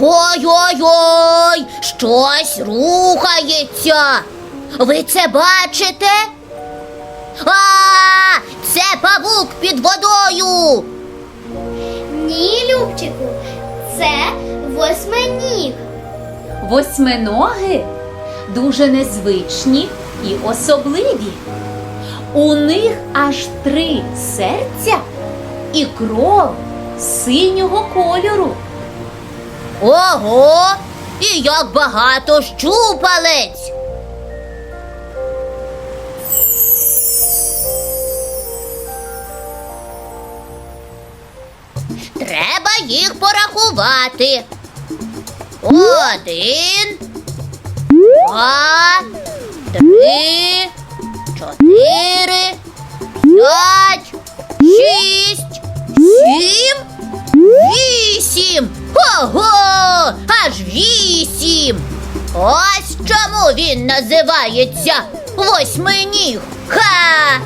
Ой-ой-ой, щось рухається. Ви це бачите? А, це павук під водою. Ні, Любчику, це восьминіг. Восьминоги дуже незвичні і особливі. У них аж три серця і кров синього кольору. Ого! І як багато щупалець. Треба їх порахувати. Один, два, три, чотири, п'ять, Вісім! Ого! Аж вісім! Ось чому він називається восьминіг. Ха!